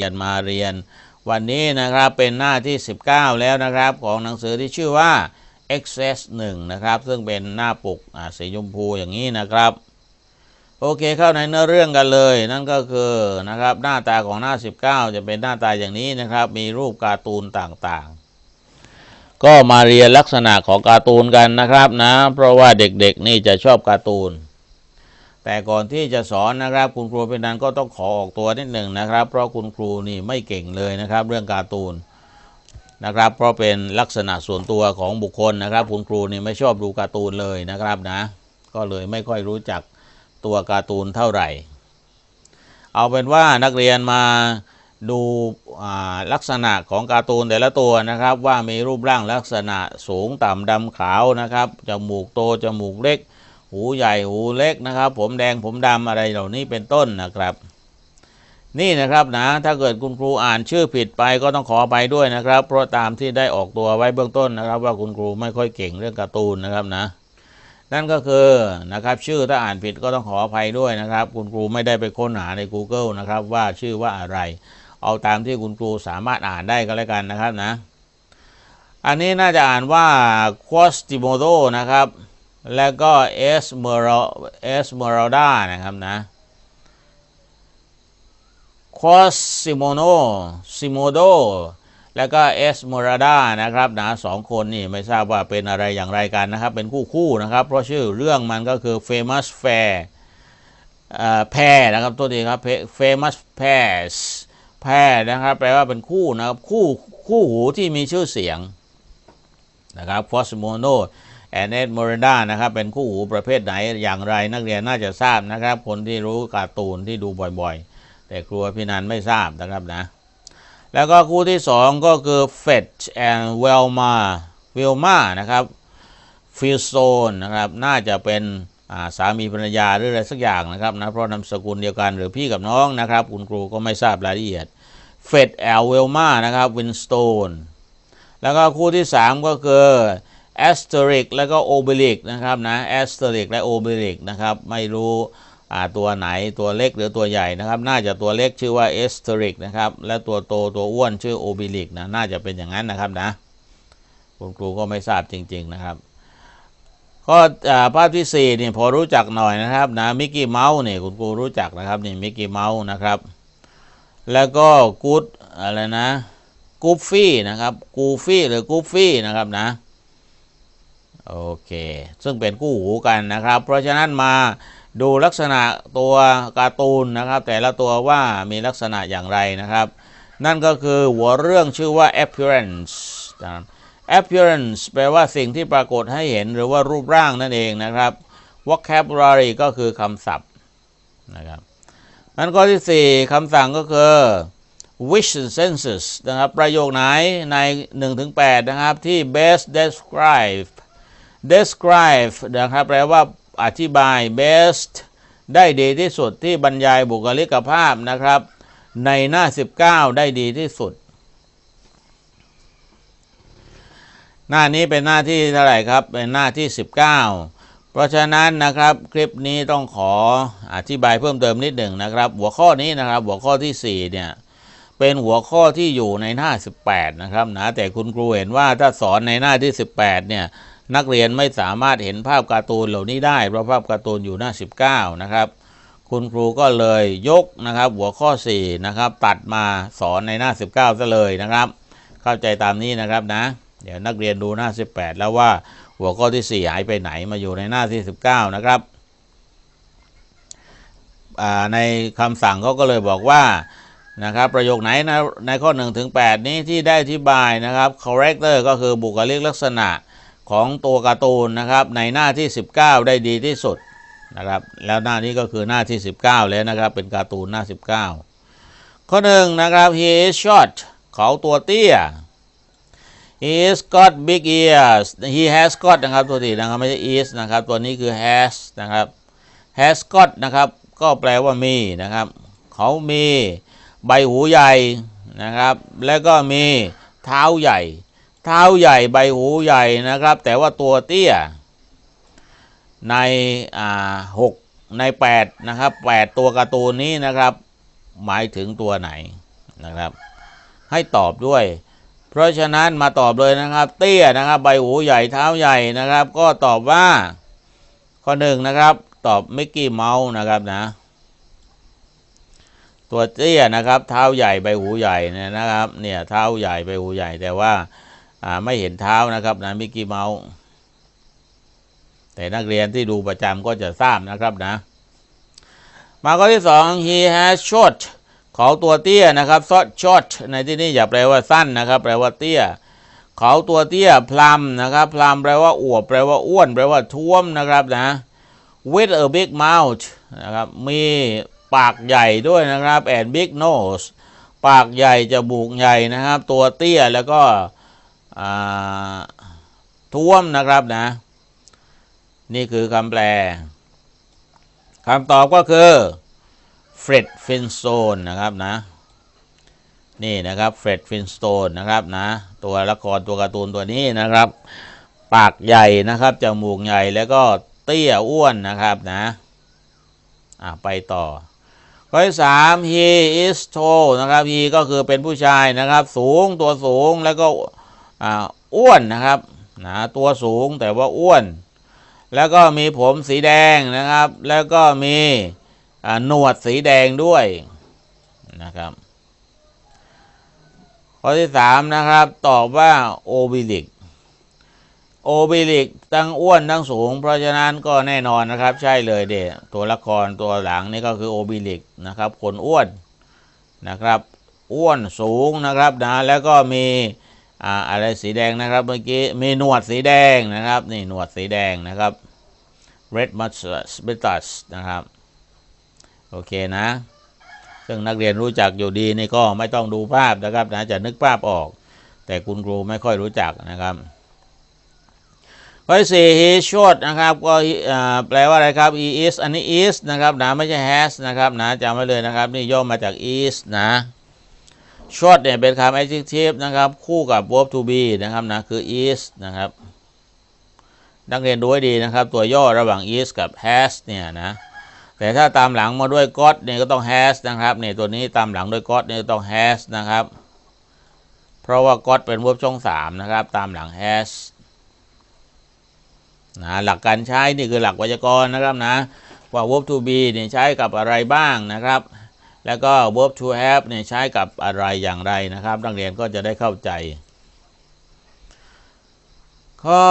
เรียนมาเรียน วันนี้นะครับเป็นหน้าที่ 19 แล้วนะครับของหนังสือที่ชื่อว่า Access 1นะครับ ซึ่งเป็นหน้าปกอ่าสีชมพูอย่างนี้นะครับ โอเคเข้าในเนื้อเรื่องกันเลย นั่นก็คือนะครับหน้าตาของหน้า 19 จะเป็นหน้าตาอย่างนี้นะครับ มีรูปการ์ตูนต่างๆ ก็มาเรียนลักษณะของการ์ตูนกันนะครับนะ เพราะว่าเด็กๆนี่จะชอบการ์ตูน แต่ก่อนที่จะสอนนะครับ คุณครูเป็นนันก็ต้องขอออกตัวนิดหนึ่งนะครับ เพราะคุณครูนี่ไม่เก่งเลยนะครับ เรื่องการ์ตูนนะครับ เพราะเป็นลักษณะส่วนตัวของบุคคลนะครับ คุณครูนี่ไม่ชอบดูการ์ตูนเลยนะครับนะ ก็เลยไม่ค่อยรู้จักตัวการ์ตูนเท่าไหร่ เอาเป็นว่านักเรียนมาดูลักษณะของการ์ตูนแต่ละตัวนะครับ ว่ามีรูปร่างลักษณะสูงต่ำดำขาวนะครับจมูกโตจมูกเล็ก หูใหญ่หูเล็กนะครับ ผมแดงผมดำอะไรเหล่านี้เป็นต้นนะครับ นี่นะครับนะถ้าเกิดคุณครูอ่านชื่อผิดไปก็ต้องขอไปด้วยนะครับ เพราะตามที่ได้ออกตัวไว้เบื้องต้นนะครับ ว่าคุณครูไม่ค่อยเก่งเรื่องการ์ตูนนะครับนะ นั่นก็คือนะครับ ชื่อถ้าอ่านผิดก็ต้องขออภัยด้วยนะครับ คุณครูไม่ได้ไปค้นหาใน Google นะครับ ว่าชื่อว่าอะไร เอาตามที่คุณครูสามารถอ่านได้ก็แล้วกันนะครับนะ อันนี้น่าจะอ่านว่า Quasimodo นะครับ แล้วก็ Esmeralda นะครับนะ Quasimodo Simodo แล้วก็เอสเมราดานะครับนะสองคนนี่ไม่ทราบว่าเป็นอะไรอย่างไรกันนะครับ เป็นคู่คู่นะครับ เพราะชื่อเรื่องมันก็คือ famous fair แพรนะครับตัวนี้ครับ famous pairs แพรนะครับ แปลว่าเป็นคู่นะครับ คู่คู่หูที่มีชื่อเสียงนะครับ Cosimodo and Esmeralda นะครับเป็นคู่หูประเภทไหนอย่างไรนักเรียนน่าจะทราบนะครับ คนที่รู้การ์ตูนที่ดูบ่อยๆ แต่ครัวพี่นันไม่ทราบนะครับนะ แล้วก็คู่ที่สองก็คือ Fetch and Velma Velma นะครับ f i l z o n e นะครับน่าจะเป็นาสามีภรรยาหรืออะไรสักอย่างนะครับนะเพราะนามสกุลเดียวกันหรือพี่กับน้องนะครับ คุณครูก็ไม่ทราบรายละเอียด Fetch and Velma นะครับ Winstone แล้วก็คู่ที่ 3 ก็คือ Asterix แล้วก็ Obelix นะครับนะ Asterix และ Obelix นะครับไม่รู้ตัวไหนตัวเล็กหรือตัวใหญ่นะครับ น่าจะตัวเล็กชื่อว่า Asterix นะครับและตัวโตตัวอ้วนชื่อ Obelix นะน่าจะเป็นอย่างนั้นนะครับนะคุณครูก็ไม่ทราบจริง ๆนะครับก็ภาพที่4นี่ยพอรู้จักหน่อยนะครับนะมิกกี้เมาส์เนี่ยคุณครูรู้จักนะครับนี่มิกกี้เมาส์นะครับ แล้วก็กูดอะไรนะกูฟี่นะครับกูฟี่หรือกูฟี่นะครับนะ โอเค ซึ่งเป็นคู่หูกันนะครับ เพราะฉะนั้นมาดูลักษณะตัวการ์ตูนนะครับ แต่ละตัวว่ามีลักษณะอย่างไรนะครับ นั่นก็คือหัวเรื่องชื่อว่า appearance appearance แปลว่าสิ่งที่ปรากฏให้เห็นหรือว่ารูปร่างนั่นเองนะครับ vocabulary ก็คือคำศัพท์นะครับนั้นข้อที่ 4คำสั่งก็คือ which sentences นะครับ ประโยคไหนใน 1-8 นะครับ ที่ best describe describe นะครับแปลว่าอธิบาย best ได้ดีที่สุดที่บรรยายบุคลิกภาพนะครับ ในหน้า 19 ได้ดีที่สุด หน้านี้เป็นหน้าที่เท่าไหร่ครับ เป็นหน้าที่ 19 เพราะฉะนั้นนะครับคลิปนี้ต้องขออธิบายเพิ่มเติมนิดหนึ่งนะครับ หัวข้อนี้นะครับหัวข้อที่4เนี่ยเป็นหัวข้อที่อยู่ในหน้า 18 นะครับนะแต่คุณครูเห็นว่าถ้าสอนในหน้าที่ 18 เนี่ย นักเรียนไม่สามารถเห็นภาพการ์ตูนเหล่านี้ได้ เพราะภาพการ์ตูนอยู่หน้า 19 นะครับ คุณครูก็เลยยกนะครับ หัวข้อ 4 นะครับ ตัดมาสอนในหน้า 19ซะเลยนะครับ เข้าใจตามนี้นะครับนะ เดี๋ยวนักเรียนดูหน้า 18 แล้วว่าหัวข้อที่ 4 หายไปไหนมาอยู่ในหน้าที่ 19 นะครับในคำสั่งเขาก็เลยบอกว่านะครับประโยคไหนนะในข้อ1ถึง8นี้ที่ได้อธิบายนะครับ character ก็คือบุคลิกลักษณะ ของตัวการ์ตูนนะครับในหน้าที่ 19 ได้ดีที่สุดนะครับแล้วหน้านี้ก็คือหน้าที่ 19 แล้วนะครับ เป็นการ์ตูนหน้า 19 ข้อหนึ่งนะครับ he is short เขาตัวเตี้ย he's got big ears he has got นะครับตัวที่นะครับไม่ใช่ is นะครับตัวนี้คือ has นะครับ has got นะครับก็แปลว่ามีนะครับ เขามีใบหูใหญ่นะครับ แล้วก็มีเท้าใหญ่ เท้าใหญ่ใบหูใหญ่นะครับ แต่ว่าตัวเตี้ย ในอ่าหกใน8นะครับ8ตัวการ์ตูนนี้นะครับ หมายถึงตัวไหนนะครับ ให้ตอบด้วย เพราะฉะนั้นมาตอบเลยนะครับ เตี้ยนะครับ ใบหูใหญ่เท้าใหญ่นะครับ ก็ตอบว่าข้อหนึ่งนะครับ ตอบมิกกี้เมาส์นะครับนะ ตัวเตี้ยนะครับ เท้าใหญ่ใบหูใหญ่เนี่ยนะครับ เนี่ยเท้าใหญ่ใบหูใหญ่แต่ว่า ไม่เห็นเท้านะครับนะมิกกี้เมาส์แต่นักเรียนที่ดูประจำก็จะทราบนะครับนะ มาข้อที่สอง he has short เขาตัวเตี้ยนะครับ short short ในที่นี้อย่าแปลว่าสั้นนะครับ แปลว่าเตี้ยเขาตัวเตี้ยพลัมนะครับพลัมแปลว่าอวบแปลว่าอ้วน แปลว่าท้วมนะครับนะ with a big mouth นะครับมีปากใหญ่ด้วยนะครับ and big nose ปากใหญ่จมูกใหญ่นะครับ ตัวเตี้ยแล้วก็ ท้วมนะครับนะ นี่คือคำแปลคำตอบก็คือเฟร็ดฟินโซนนะครับนะ นี่นะครับเฟร็ดฟินสโตนนะครับนะ ตัวละครตัวการ์ตูนตัวนี้นะครับ ปากใหญ่นะครับจมูกใหญ่แล้วก็เตี้ยอ้วนนะครับนะอะไปต่อข้อที่สาม he is tall นะครับ he ก็คือเป็นผู้ชายนะครับ สูงตัวสูงแล้วก็ อ้วนนะครับนะตัวสูงแต่ว่าอ้วน แล้วก็มีผมสีแดงนะครับ แล้วก็มีหนวดสีแดงด้วยนะครับข้อที่สามนะครับ ตอบว่าโอบิลิกโอบิลิกทั้งอ้วนทั้งสูง เพราะฉะนั้นก็แน่นอนนะครับ ใช่เลยเดตัวละครตัวหลังนี่ก็คือโอบิลิกนะครับคนอ้วนนะครับ อ้วนสูงนะครับนะแล้วก็มี อ่าอะไรสีแดงนะครับเมื่อกี้มีหนวดสีแดงนะครับนี่หนวดสีแดงนะครับ red mustache นะครับโอเคนะ ซึ่งนักเรียนรู้จักอยู่ดีนี่ก็ไม่ต้องดูภาพนะครับนะจะนึกภาพออก แต่คุณครูไม่ค่อยรู้จักนะครับข้อสี่ he short นะครับก็แปลว่าอะไรครับ he is อันนี้ is นะครับนะไม่ใช่ has นะครับนะจำไว้เลยนะครับ นี่ย่อมาจาก is นะ short เนี่ยเป็นคำ adjective นะครับ คู่กับ verb to be นะครับนะคือ is นะครับ นักเรียนดูให้ดีนะครับ ตัวย่อระหว่าง is กับ has เนี่ยนะแต่ถ้าตามหลังมาด้วย got เนี่ยก็ต้อง has นะครับเนี่ยตัวนี้ตามหลังด้วย got เนี่ยต้อง has นะครับ เพราะว่า got เป็น verb ช่องสามนะครับ ตามหลัง has นะหลักการใช้นี่คือหลักไวยากรณ์นะครับนะว่า verb to be เนี่ยใช้กับอะไรบ้างนะครับ แล้วก็ verb to have เนี่ยใช้กับอะไรอย่างไรนะครับ นักเรียนก็จะได้เข้าใจ ข้อ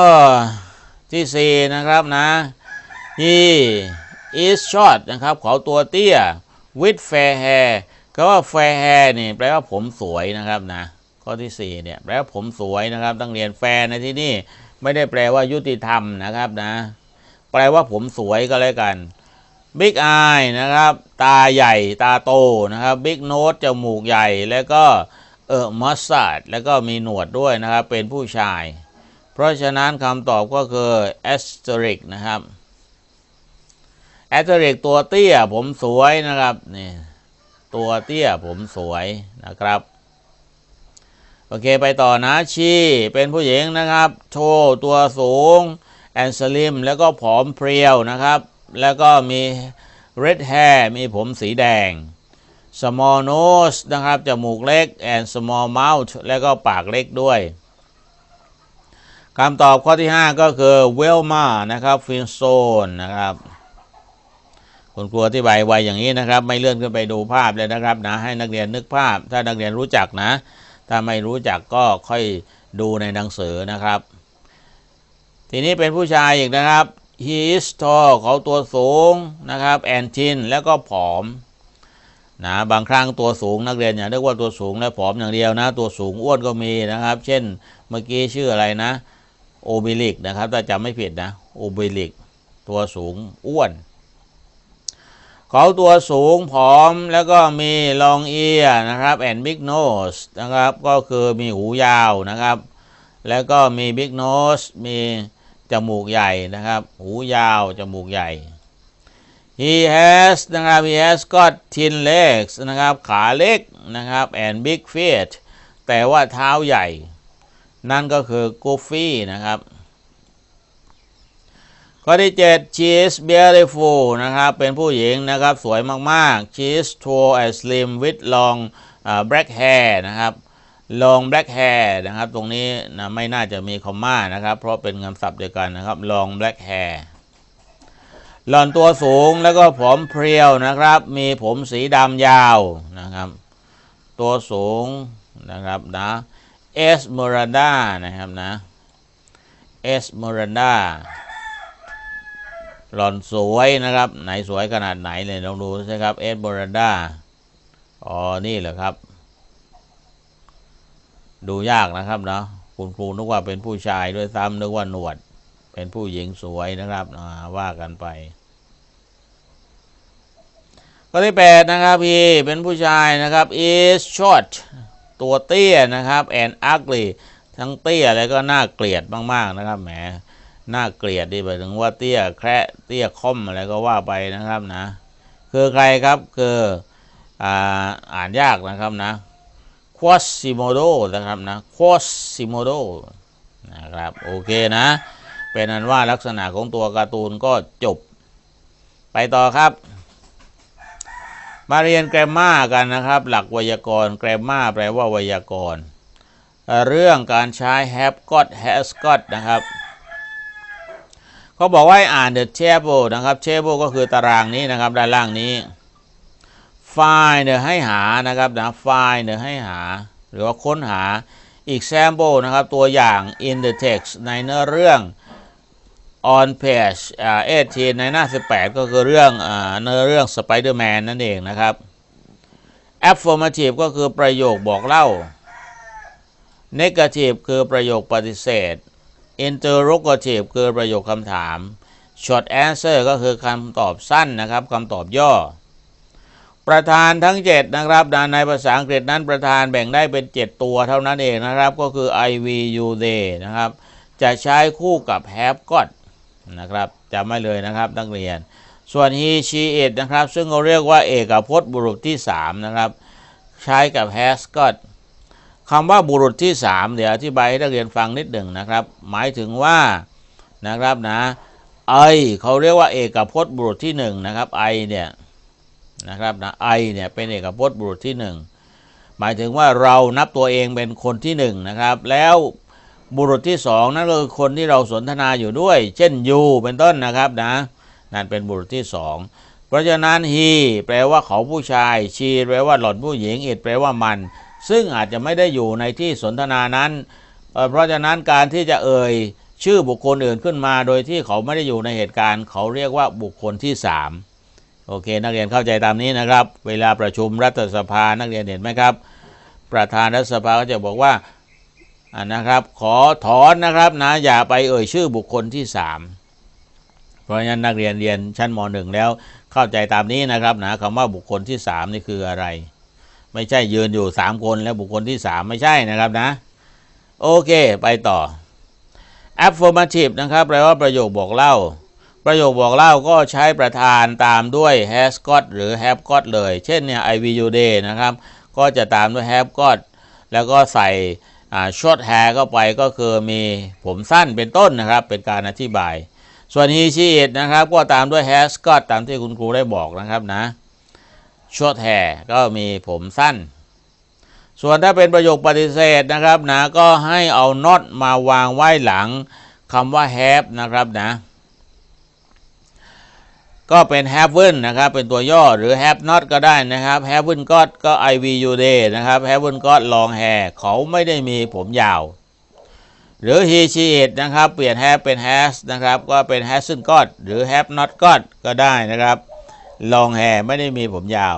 ที่ 4 นะครับนะ he is short นะครับเขาตัวเตี้ย with fair hair ก็ว่า fair hair นี่แปลว่าผมสวยนะครับนะ ข้อที่ 4 เนี่ยแปลว่าผมสวยนะครับต้องเรียน fair ในที่นี่ไม่ได้แปลว่ายุติธรรมนะครับนะ แปลว่าผมสวยก็แล้วกัน big eye นะครับ ตาใหญ่ตาโตนะครับ big nose จมูกใหญ่แล้วก็เออ mustache แล้วก็มีหนวดด้วยนะครับ เป็นผู้ชาย เพราะฉะนั้นคำตอบก็คือ asterisk นะครับ asterisk ตัวเตี้ยผมสวยนะครับนี่ตัวเตี้ยผมสวยนะครับโอเคไปต่อนะชีเป็นผู้หญิงนะครับ โชว์ตัวสูง แอนสลิมแล้วก็ผอมเพรียวนะครับ แล้วก็มี red hair มีผมสีแดง small nose นะครับ จมูกเล็ก and small mouth แล้วก็ปากเล็กด้วยคำตอบข้อที่ 5 ก็คือ Wilma นะครับ f i n z o n e นะครับ คุณครูอธิบายไวอย่างนี้นะครับ ไม่เลื่อนขึ้นไปดูภาพเลยนะครับนะ ให้นักเรียนนึกภาพ ถ้านักเรียนรู้จักนะ ถ้าไม่รู้จักก็ค่อยดูในหนังสือนะครับ ทีนี้เป็นผู้ชายอีกนะครับ he is tall เขาตัวสูงนะครับ and thin แล้วก็ผอมนะบางครั้งตัวสูงนักเรียนอย่าเรียกว่าตัวสูงและผอมอย่างเดียวนะ ตัวสูงอ้วนก็มีนะครับ เช่นเมื่อกี้ชื่ออะไรนะโอบิลิกนะครับถ้าจำไม่ผิดนะโอบิลิกตัวสูงอ้วน เขาตัวสูงผอมแล้วก็มี long ear นะครับ and big nose นะครับก็คือมีหูยาวนะครับ แล้วก็มี big nose มี จมูกใหญ่นะครับ หูยาวจมูกใหญ่ he has นะครับ he has got thin legs นะครับ ขาเล็กนะครับ and big feet แต่ว่าเท้าใหญ่ นั่นก็คือ goofy นะครับข้อที่7 she is beautiful นะครับ เป็นผู้หญิงนะครับ สวยมาก ๆ she is tall and slim with long black hair นะครับ long black hair นะครับ ตรงนี้นะไม่น่าจะมีคอมมานะครับ เพราะเป็นคำศัพท์เดียวกันนะครับ long black hair หล่อนตัวสูงแล้วก็ผอมเพรียวนะครับ มีผมสีดำยาวนะครับ ตัวสูงนะครับนะเอสเมราดานะครับนะเอสเมราดาหล่อนสวยนะครับ ไหนสวยขนาดไหนเลยลองดูสิครับเอสเมราดาอ๋อนี่เหรอครับ ดูยากนะครับเนาะคุณครูนึกว่าเป็นผู้ชายด้วยซ้ำนึกว่าหนวด เป็นผู้หญิงสวยนะครับว่ากันไปข้อที่แปดนะครับพี่เป็นผู้ชายนะครับ is short ตัวเตี้ยนะครับ and ugly ทั้งเตี้ยแล้วก็น่าเกลียดมากๆนะครับแหมน่าเกลียดดีไปถึงว่าเตี้ยแคระเตี้ยค่อมอะไรก็ว่าไปนะครับนะ คือใครครับคืออ่าอ่านยากนะครับนะ Quasimodo นะครับนะ Quasimodo นะครับโอเคนะ เป็นอันว่าลักษณะของตัวการ์ตูนก็จบ ไปต่อครับ มาเรียนแกรมมากันนะครับ หลักไวยากรณ์แกรมมาแปลว่าไวยากรณ์เรื่องการใช้ have got has got นะครับเขาบอกว่าอ่าน the table นะครับ table ก็คือตารางนี้นะครับด้านล่างนี้ find ให้หานะครับนะ find ให้หา หรือว่าค้นหา example นะครับ ตัวอย่าง in the text ในเนื้อเรื่อง on page อ่า18ในหน้า 18 ก็คือเรื่องอ่าเนื้อเรื่อง Spider-Man นั่นเองนะครับ affirmative ก็คือประโยคบอกเล่า negative คือประโยคปฏิเสธ interrogative คือประโยคคำถาม short answer ก็คือคำตอบสั้นนะครับคำตอบย่อ ประธานทั้ง 7 นะครับในภาษาอังกฤษนั้นประธานแบ่งได้เป็น 7 ตัวเท่านั้นเองนะครับ ก็คือ I V U they นะครับ จะใช้คู่กับ have got นะครับจำไม่เลยนะครับนักเรียน ส่วน he she it นะครับ ซึ่งเราเรียกว่าเอกพจน์บุรุษที่ 3 นะครับ ใช้กับ has got คำว่าบุรุษที่ 3 เดี๋ยวอธิบายให้นักเรียนฟังนิดหนึ่งนะครับ หมายถึงว่านะครับนะไอเขาเรียกว่าเอกพจน์บุรุษที่1นะครับไอเนี่ย นะครับนะไอเนี่ยเป็นเอกพจน์บุรุษที่1หมายถึงว่าเรานับตัวเองเป็นคนที่1นะครับ แล้วบุรุษที่2นั่นก็คือคนที่เราสนทนาอยู่ด้วย เช่น you เป็นต้นนะครับนะนั่นเป็นบุรุษที่2เพราะฉะนั้น he แปลว่าเขาผู้ชาย she แปลว่าหล่อนผู้หญิง it แปลว่ามัน ซึ่งอาจจะไม่ได้อยู่ในที่สนทนานั้น เพราะฉะนั้นการที่จะเอ่ยชื่อบุคคลอื่นขึ้นมา โดยที่เขาไม่ได้อยู่ในเหตุการณ์ เขาเรียกว่าบุคคลที่3 โอเค นักเรียนเข้าใจตามนี้นะครับ เวลาประชุมรัฐสภานักเรียนเห็นไหมครับ ประธานรัฐสภาก็จะบอกว่าอ่านะครับ ขอถอนนะครับนะอย่าไปเอ่ยชื่อบุคคลที่ 3 เพราะฉะนั้นนักเรียนเรียนชั้นม .1 แล้วเข้าใจตามนี้นะครับนะคำว่าบุคคลที่ 3 นี่คืออะไร ไม่ใช่ยืนอยู่ 3 คนแล้วบุคคลที่ 3 ไม่ใช่นะครับนะ โอเค ไปต่อ affirmative นะครับแปลว่าประโยคบอกเล่า ประโยคบอกเล่าก็ใช้ประธานตามด้วย has got หรือ have got เลย เช่นเนี่ย I will you day นะครับ ก็จะตามด้วย have got แล้วก็ใส่อ่า short hair เข้าไปก็คือมีผมสั้นเป็นต้นนะครับ เป็นการอธิบาย ส่วน he she it นะครับ ก็ตามด้วย has got ตามที่คุณครูได้บอกนะครับนะ short hair ก็มีผมสั้น ส่วนถ้าเป็นประโยคปฏิเสธนะครับนะก็ให้เอา not มาวางไว้หลังคำว่า have นะครับนะ ก็เป็น haven นะครับ เป็นตัวย่อหรือ have not ก็ได้นะครับ haven got ก็ I V U day นะครับ haven got long hair เขาไม่ได้มีผมยาว หรือ he she it นะครับ เปลี่ยน have เป็น has นะครับ ก็เป็น hasn't got หรือ have not got ก็ได้นะครับ long hair ไม่ได้มีผมยาว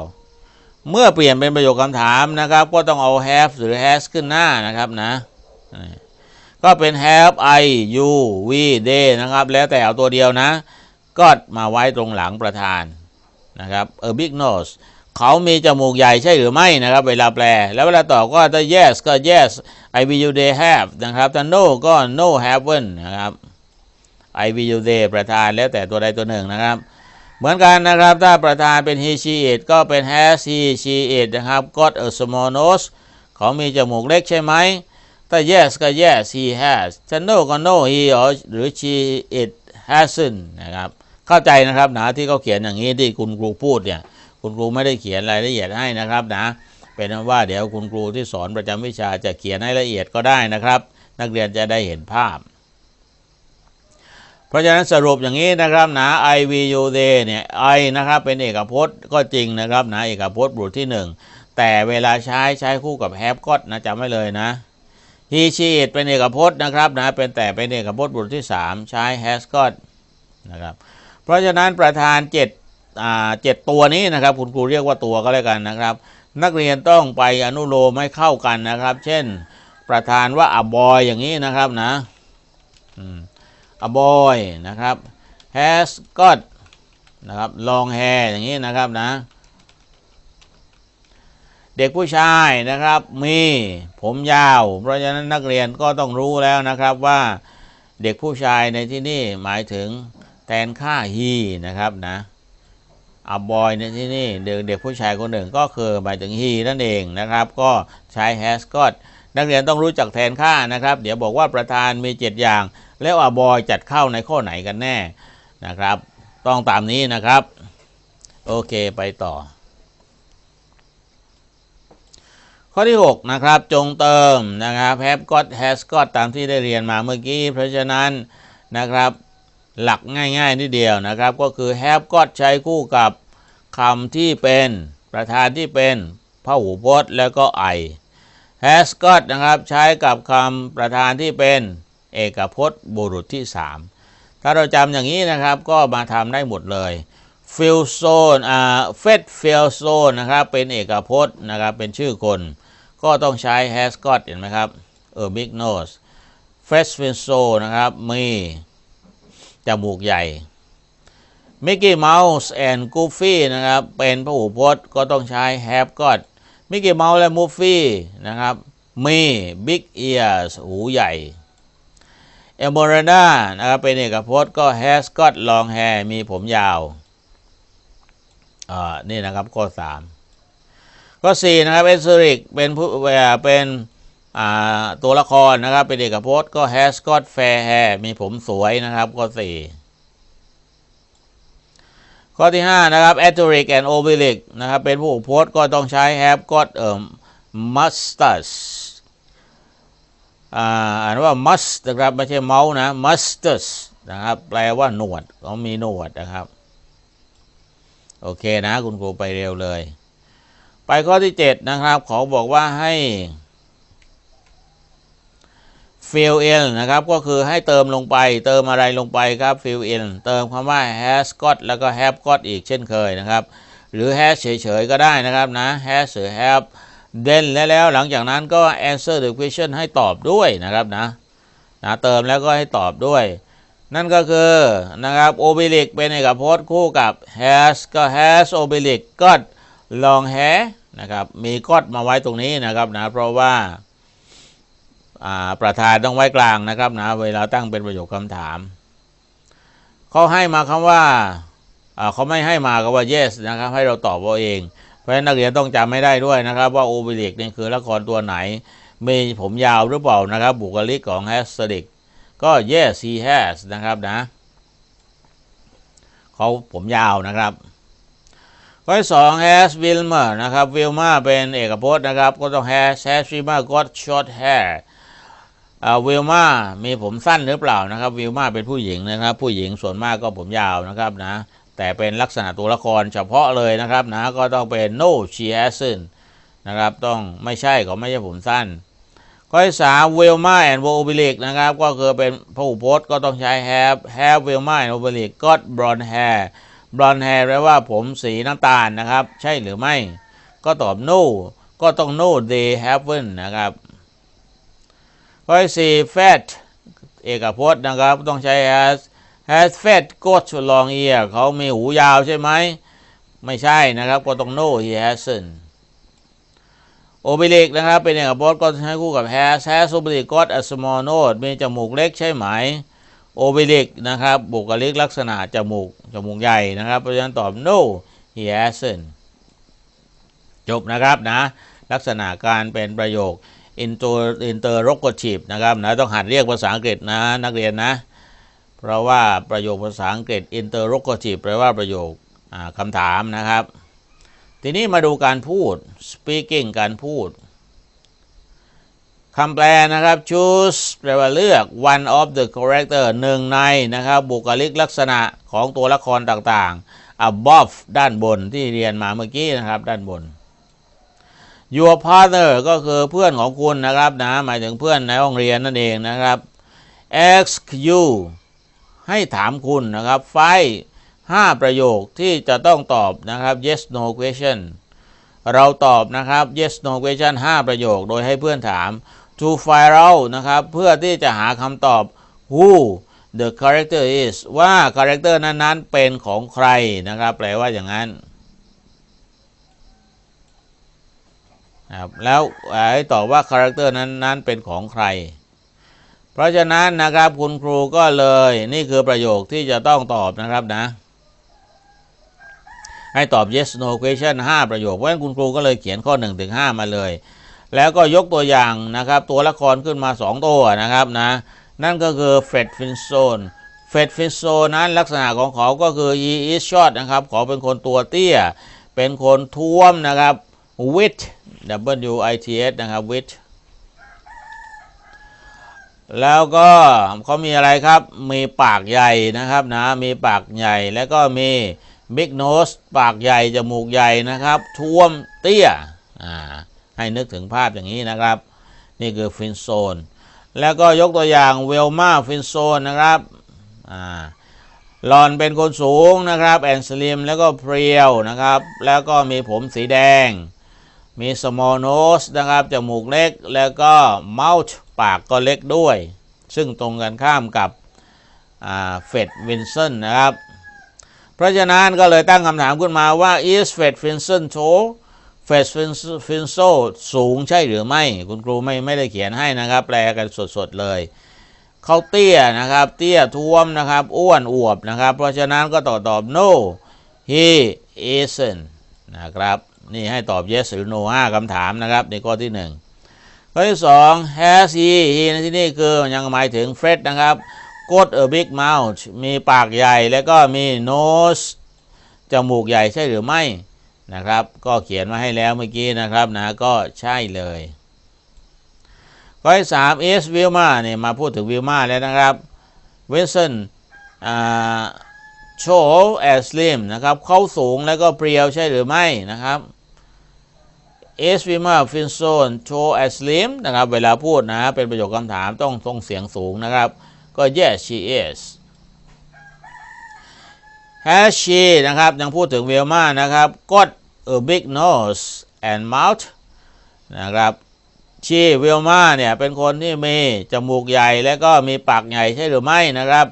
เมื่อเปลี่ยนเป็นประโยคคำถามนะครับ ก็ต้องเอา have หรือ has ขึ้นหน้านะครับนะก็เป็น have I you we they นะครับ แล้วแต่เอาตัวเดียวนะ ก็มาไว้ตรงหลังประธานนะครับ a big nose เขามีจมูกใหญ่ใช่หรือไม่นะครับ เวลาแปล แล้วเวลาตอบก็ถ้า yes ก็ yes I will you they have นะครับ ถ้า no ก็ no haven't นะครับ I will you they ประธานแล้วแต่ตัวใดตัวหนึ่งนะครับ เหมือนกันนะครับ ถ้าประธานเป็น he she it ก็เป็น has he she it นะครับ got a small nose เขามีจมูกเล็กใช่ไหม ถ้า yes ก็ yes he has ถ้า no ก็ no he or หรือ she it hasn't นะครับ เข้าใจนะครับนะที่เขาเขียนอย่างนี้ที่คุณครูพูดเนี่ย คุณครูไม่ได้เขียนรายละเอียดให้นะครับนะ เป็นว่าเดี๋ยวคุณครูที่สอนประจำวิชาจะเขียนให้ละเอียดก็ได้นะครับ นักเรียนจะได้เห็นภาพ เพราะฉะนั้นสรุปอย่างนี้นะครับนะ I V U they เนี่ย I นะครับเป็นเอกพจน์ก็จริงนะครับนะเอกพจน์บุรุษที่หนึ่งแต่เวลาใช้ใช้คู่กับ have got นะจำไว้เลยนะ he she it เป็นเอกพจน์นะครับนะเป็นแต่เป็นเอกพจน์บุรุษที่ 3 ใช้ has got นะครับเราะฉะนั้นประธาน7อ่าเจ็ดตัวนี้นะครับคุณครูเรียกว่าตัวก็แล้วกันนะครับ นักเรียนต้องไปอนุโลมให้เข้ากันนะครับ เช่นประธานว่า a boy อย่างนี้นะครับนะอืม a boy นะครับ has got นะครับ long hair อย่างนี้นะครับนะ เด็กผู้ชายนะครับมีผมยาว เพราะฉะนั้นนักเรียนก็ต้องรู้แล้วนะครับว่าเด็กผู้ชายในที่นี่หมายถึง ทนค่า he นะครับนะ a boy ในที่นี่เด็กเด็กผู้ชายคนหนึ่งก็คือหมายถึง he นั่นเองนะครับ ก็ใช้ has got นักเรียนต้องรู้จักแทนค่านะครับ เดี๋ยวบอกว่าประธานมี 7 อย่าง แล้ว a boy จัดเข้าในข้อไหนกันแน่นะครับ ต้องตามนี้นะครับ โอเคไปต่อ ข้อที่ 6 นะครับ จงเติมนะครับ have got has got ตามที่ได้เรียนมาเมื่อกี้ เพราะฉะนั้นนะครับ หลักง่ายๆนิดเดียวนะครับ ก็คือ have got ใช้คู่กับคำที่เป็นประธานที่เป็นพหูพจน์แล้วก็ I has got นะครับใช้กับคำประธานที่เป็นเอกพจน์บุรุษที่ 3 ถ้าเราจำอย่างนี้นะครับก็มาทำได้หมดเลย fill zone อ่า fed fill zone นะครับเป็นเอกพจน์นะครับเป็นชื่อคน ก็ต้องใช้ has got เห็นไหมครับเออ big nose fresh fill zone นะครับมี จมูกใหญ่ Mickey Mouse and Goofy นะครับ เป็นพหูพจน์ก็ต้องใช้ have got Mickey Mouse และ Goofy นะครับมี big ears หูใหญ่ Emerada นะครับเป็นเอกพจน์ก็ has got long hair มีผมยาวอ่านี่นะครับข้อ3ข้อ4นะครับ e s o r i c เป็นผู้เป็น ตัวละครนะครับ เป็นเอกพจน์ก็ has got fair hair มีผมสวยนะครับ ข้อ4ข้อที่ 5 นะครับ a s t e r i c and obelisk นะครับ เป็นผู้พจน์ก็ต้องใช้ have got เอ่อ mustache อ่าอ่านว่า must นะครับ ไม่ใช่เมาส์นะ mustache นะครับ แปลว่าหนวดเขามีหนวดนะครับ โอเคนะ คุณครูไปเร็วเลย ไปข้อที่ 7 นะครับขาบอกว่าให้ fill in นะครับ ก็คือให้เติมลงไป เติมอะไรลงไปครับ fill in เติมคำว่า has got แล้วก็ have got อีกเช่นเคยนะครับ หรือ has เฉยๆก็ได้นะครับนะ has หรือ have then แล้วหลังจากนั้นก็ answer the question ให้ตอบด้วยนะครับนะนะเติมแล้วก็ให้ตอบด้วย นั่นก็คือนะครับ oblique เป็นเอกพจน์คู่กับ has ก็ has oblique got long hair นะครับมี got มาไว้ตรงนี้นะครับนะเพราะว่า ประธานต้องไว้กลางนะครับนะเวลาตั้งเป็นประโยคคำถามเขาให้มาคำว่าอ่าเขาไม่ให้มาก็ว่า yes นะครับ ให้เราตอบเอาเอง เพราะฉะนั้นนักเรียนต้องจำไม่ได้ด้วยนะครับ ว่า oblique นี่คือละครตัวไหน มีผมยาวหรือเปล่านะครับ บุคลิกของ h a s t e r i c ก็ yes he has นะครับนะเขาผมยาวนะครับข้อที่สอง has Wilma นะครับ Wilma เป็นเอกพจน์นะครับ ก็ต้อง has has Wilma got short hair อ่า Wilma มีผมสั้นหรือเปล่านะครับ Wilma เป็นผู้หญิงนะครับ ผู้หญิงส่วนมากก็ผมยาวนะครับนะแต่เป็นลักษณะตัวละครเฉพาะเลยนะครับนะก็ต้องเป็น no she hasn't นะครับต้องไม่ใช่เขาไม่ใช่ผมสั้น ข้อที่สาม Wilma and Oblique นะครับก็คือเป็นพหูพจน์ก็ต้องใช้ have have Wilma and Oblique got blonde hair blonde hair แปลว่าผมสีน้ำตาลนะครับ ใช่หรือไม่ ก็ตอบ no ก็ต้อง no they haven't นะครับ ข้อยสี่ fat เอกพจน์นะครับ ต้องใช้ has has fat got long ear เขามีหูยาวใช่ไหม ไม่ใช่นะครับ ก็ต้อง no he hasn't โอเบลิกนะครับ เป็นเอกพจน์ก็ใช้คู่กับ has has oblique got a small nose มีจมูกเล็กใช่ไหม โอเบลิกนะครับ บุคลิกลักษณะจมูก จมูกใหญ่นะครับ เพราะฉะนั้นตอบ no he hasn't จบนะครับนะ ลักษณะการเป็นประโยค i n t e r i n t e r o g a t i v e นะครับนะต้องหัดเรียกภาษาอังกฤษนะนักเรียนนะ เพราะว่าประโยคภาษาอังกฤษ interrogative แปลว่าประโยคอ่าคำถามนะครับ ทีนี้มาดูการพูด speaking การพูดคำแปลนะครับ choose แปลว่าเลือก one of the character หนึ่งในนะครับ บุคลิกลักษณะของตัวละครต่างๆ above ด้านบนที่เรียนมาเมื่อกี้นะครับ ด้านบน your partner ก็คือเพื่อนของคุณนะครับนะหมายถึงเพื่อนในห้องเรียนนั่นเองนะครับ ask you ให้ถามคุณนะครับไฟห้าประโยคที่จะต้องตอบนะครับ yes no question เราตอบนะครับ yes no question 5 ประโยค โดยให้เพื่อนถาม to find out นะครับ เพื่อที่จะหาคำตอบ who the character is ว่าคาแรคเตอร์นั้นๆ เป็นของใครนะครับ แปลว่าอย่างนั้น ครับแล้วให้ตอบว่าคาแรคเตอร์นั้นๆเป็นของใคร เพราะฉะนั้นนะครับคุณครูก็เลยนี่คือประโยคที่จะต้องตอบนะครับนะ ให้ตอบ yes no question 5 ประโยคเพราะฉะนั้นคุณครูก็เลยเขียนข้อ 1 ถึง 5 มาเลย แล้วก็ยกตัวอย่างนะครับ ตัวละครขึ้นมา 2 ตัวนะครับนะ นั่นก็คือเฟดฟินโซนเฟดฟินโซนนั้นลักษณะของเขาก็คือ he is short นะครับเขาเป็นคนตัวเตี้ย เป็นคนท้วมนะครับ wit w i t s นะครับ wit แล้วก็เขามีอะไรครับ มีปากใหญ่นะครับนะ มีปากใหญ่ แล้วก็มีบิ๊กโนสปากใหญ่ จมูกใหญ่นะครับ ท่วมเตี้ย อ่า ให้นึกถึงภาพอย่างนี้นะครับ นี่คือฟินโซน แล้วก็ยกตัวอย่างเวลมาฟินโซนนะครับ อ่าหลอนเป็นคนสูงนะครับ แอนสลิม แล้วก็เพรียวนะครับ แล้วก็มีผมสีแดง มีสมอลโนสนะครับจมูกเล็กแล้วก็เมาส์ปากก็เล็กด้วย ซึ่งตรงกันข้ามกับเฟดวินเซนนะครับ เพราะฉะนั้นก็เลยตั้งคำถามขึ้นมาว่า is Fed Vinson tall Fed Vinso สูงใช่หรือไม่ คุณครูไม่ไม่ได้เขียนให้นะครับ แปลกันสดๆเลยเขาเตี้ยนะครับ เตี้ยท้วมนะครับ อ้วนอวบนะครับ เพราะฉะนั้นก็ตอบตอบ no he isn't นะครับ นี่ให้ตอบ yes หรือ no 5คำถามนะครับ ในข้อที่หนึ่งข้อที่สอง has he he ในที่นี่คือยังหมายถึง Fred นะครับ got a big mouth มีปากใหญ่แล้วก็มี nose จมูกใหญ่ใช่หรือไม่นะครับ ก็เขียนมาให้แล้วเมื่อกี้นะครับนะก็ใช่เลยข้อที่สาม is Wilma เนี่ยมาพูดถึง Wilma แล้วนะครับ Wilson อ่า show as slim นะครับ เขาสูงแล้วก็เปรียวใช่หรือไม่นะครับ is Wilma Finson show as slim นะครับ เวลาพูดนะ เป็นประโยคคำถามต้องต้องเสียงสูงนะครับ ก็ yes she is has she นะครับ ยังพูดถึงเวลมานะครับ got a big nose and mouth นะครับชีเวลมาเนี่ยเป็นคนที่มีจมูกใหญ่และก็มีปากใหญ่ใช่หรือไม่นะครับ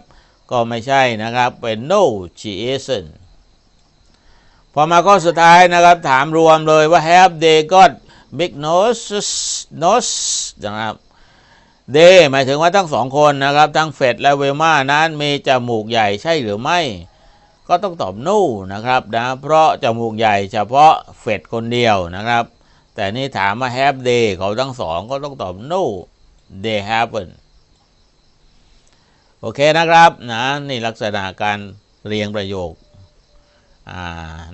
ก็ไม่ใช่นะครับ เป็น no she isn't พอมาข้อสุดท้ายนะครับ ถามรวมเลยว่า have they got big noses nose นะครับ they หมายถึงว่าทั้งสองคนนะครับ ทั้งเฟดและเวลมานั้นมีจมูกใหญ่ใช่หรือไม่ ก็ต้องตอบ no นะครับนะเพราะจมูกใหญ่เฉพาะเฟดคนเดียวนะครับ แต่นี่ถามว่า have they เขาทั้งสองก็ต้องตอบ no they haven't โอเคนะครับนะนี่ลักษณะการเรียงประโยค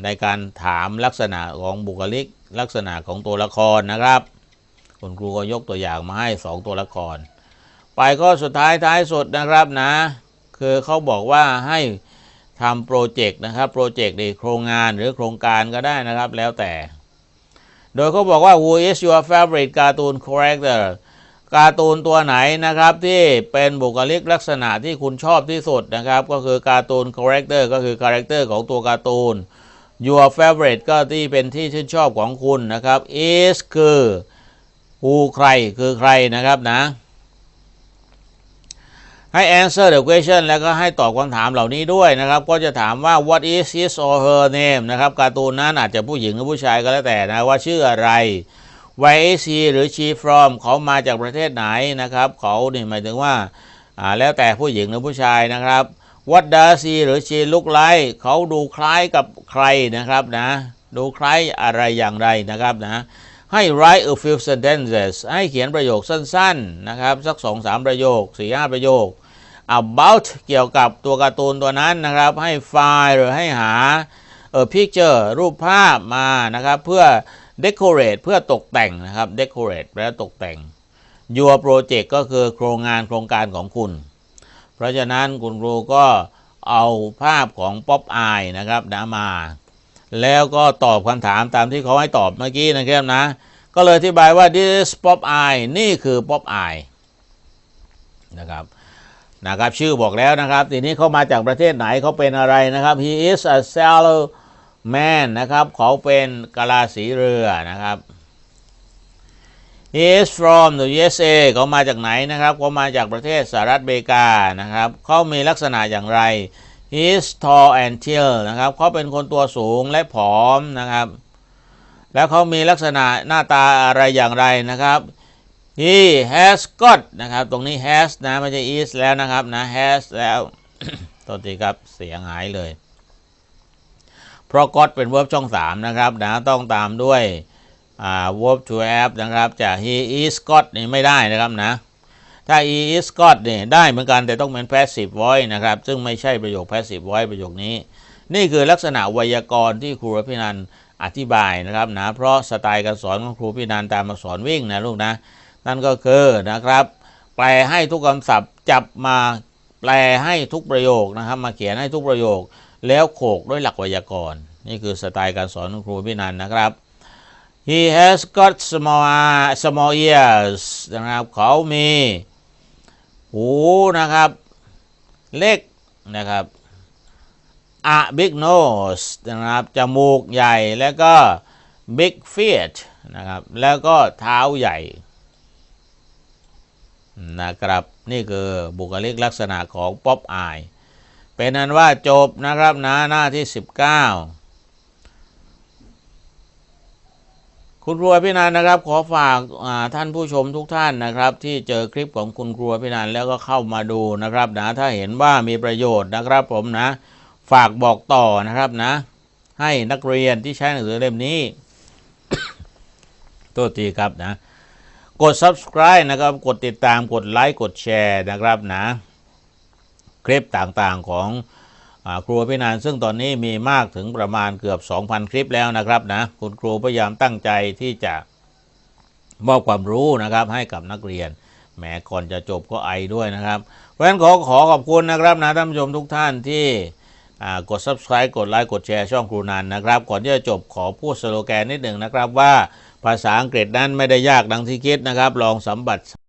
ในการถามลักษณะของบุคลิกลักษณะของตัวละครนะครับ คุณครูก็ยกตัวอย่างมาให้ 2 ตัวละคร ไปก็สุดท้ายท้ายสุดนะครับนะ คือเขาบอกว่าให้ทำโปรเจกต์นะครับโปรเจกต์ในโครงงานหรือโครงการก็ได้นะครับแล้วแต่ โดยเขาบอกว่า who is your favorite cartoon character การ์ตูนตัวไหนนะครับที่เป็นบุคลิกลักษณะที่คุณชอบที่สุดนะครับ ก็คือการ์ตูนคาแรคเตอร์ก็คือคาแรคเตอร์ของตัวการ์ตูน your favorite ก็ที่เป็นที่ชื่นชอบของคุณนะครับ is คือ who ใครคือใครนะครับนะ ให้ answer the question แล้วก็ให้ตอบคำถามเหล่านี้ด้วยนะครับ ก็จะถามว่า what is his or her name นะครับการ์ตูนนั้นอาจจะผู้หญิงหรือผู้ชายก็แล้วแต่นะว่าชื่ออะไร where is he หรือ she from เขามาจากประเทศไหนนะครับ เขาเนี่หมายถึงว่าอ่าแล้วแต่ผู้หญิงหรือผู้ชายนะครับ what does he หรือ she look like เขาดูคล้ายกับใครนะครับนะ ดูคล้ายอะไรอย่างไรนะครับนะ ให้ write a few sentences ให้เขียนประโยคสั้นๆนะครับ สักสองสามประโยคสี่ห้าประโยค about เกี่ยวกับตัวการ์ตูนตัวนั้นนะครับ ให้ find หรือให้หา a picture รูปภาพมานะครับ เพื่อ decorate เพื่อตกแต่งนะครับ decorate แปลว่าตกแต่ง your project ก็คือโครงงานโครงการของคุณ เพราะฉะนั้นคุณครูก็เอาภาพของป๊อปอายนะครับนะมา แล้วก็ตอบคำถามตามที่เขาให้ตอบเมื่อกี้นะครับนะ ก็เลยอธิบายว่า this pop eye นี่คือป๊อปอายนะครับนะครับชื่อบอกแล้วนะครับ ทีนี้เขามาจากประเทศไหนเขาเป็นอะไรนะครับ he is a sailor man นะครับเขาเป็นกะลาสีเรือนะครับ he is from the USA เขามาจากไหนนะครับเขามาจากประเทศสหรัฐอเมริกานะครับเขามีลักษณะอย่างไร he is tall and tall นะครับเขาเป็นคนตัวสูงและผอมนะครับ แล้วเขามีลักษณะหน้าตาอะไรอย่างไรนะครับ he has got นะครับ ตรงนี้ has นะไม่ใช่ is แล้วนะครับนะ has แล้วตัวทีครับเสียงหายเลย ราะ got เป็น verb ช่อง 3 นะครับนะต้องตามด้วยอ่า verb to have นะครับจาก he is got นี่ไม่ได้นะครับนะ ถ้า he is got นี่ได้เหมือนกันแต่ต้องเป็น passive voice นะครับ ซึ่งไม่ใช่ประโยค passive voice ประโยคนี้ นี่คือลักษณะไวยากรณ์ที่ครูพินันอธิบายนะครับนะเพราะสไตล์การสอนของครูพินันตามอักษรวิ่งนะลูกนะ นั่นก็คือนะครับ แปลให้ทุกคำศัพท์จับมาแปลให้ทุกประโยคนะครับ มาเขียนให้ทุกประโยค แล้วโขกด้วยหลักไวยากรณ์นี่คือสไตล์การสอนของครูพินันนะครับ he has got small small ears นะครับเขามีหูนะครับ เล็กนะครับ a big nose นะครับ จมูกใหญ่แล้วก็ big feet นะครับ แล้วก็เท้าใหญ่นะครับ นี่คือบุคลิกลักษณะของป๊อปอาย เป็นนั้นว่าจบนะครับนะหน้าที่ 19 คุณครูพี่นันนะครับ ขอฝากาท่านผู้ชมทุกท่านนะครับ ที่เจอคลิปของคุณครูพี่นันแล้วก็เข้ามาดูนะครับนะถ้าเห็นว่ามีประโยชน์นะครับผมนะ ฝากบอกต่อนะครับนะ ให้นักเรียนที่ใช้หนังสือเล่มนี้โทษทีครับนะ กด subscribe นะครับ กดติดตามกดไลค์กดแชร์นะครับนะ คลิปต่างๆของครูพินานซึ่งตอนนี้มีมากถึงประมาณเกือบ 2,000 คลิปแล้วนะครับนะคุณครูพยายามตั้งใจที่จะมอบความรู้นะครับให้กับนักเรียนแหมก่อนจะจบก็ไอด้วยนะครับ เพราะฉะนั้นขอขอขอบคุณนะครับนะท่านผู้ชมทุกท่านที่กด subscribe กดไลค์กดแชร์ช่องครูนันนะครับ ก่อนที่จะจบขอพูดสโลแกนนิดหนึ่งนะครับว่าภาษาอังกฤษนั้นไม่ได้ยากดังที่คิดนะครับ ลองสัมบัติ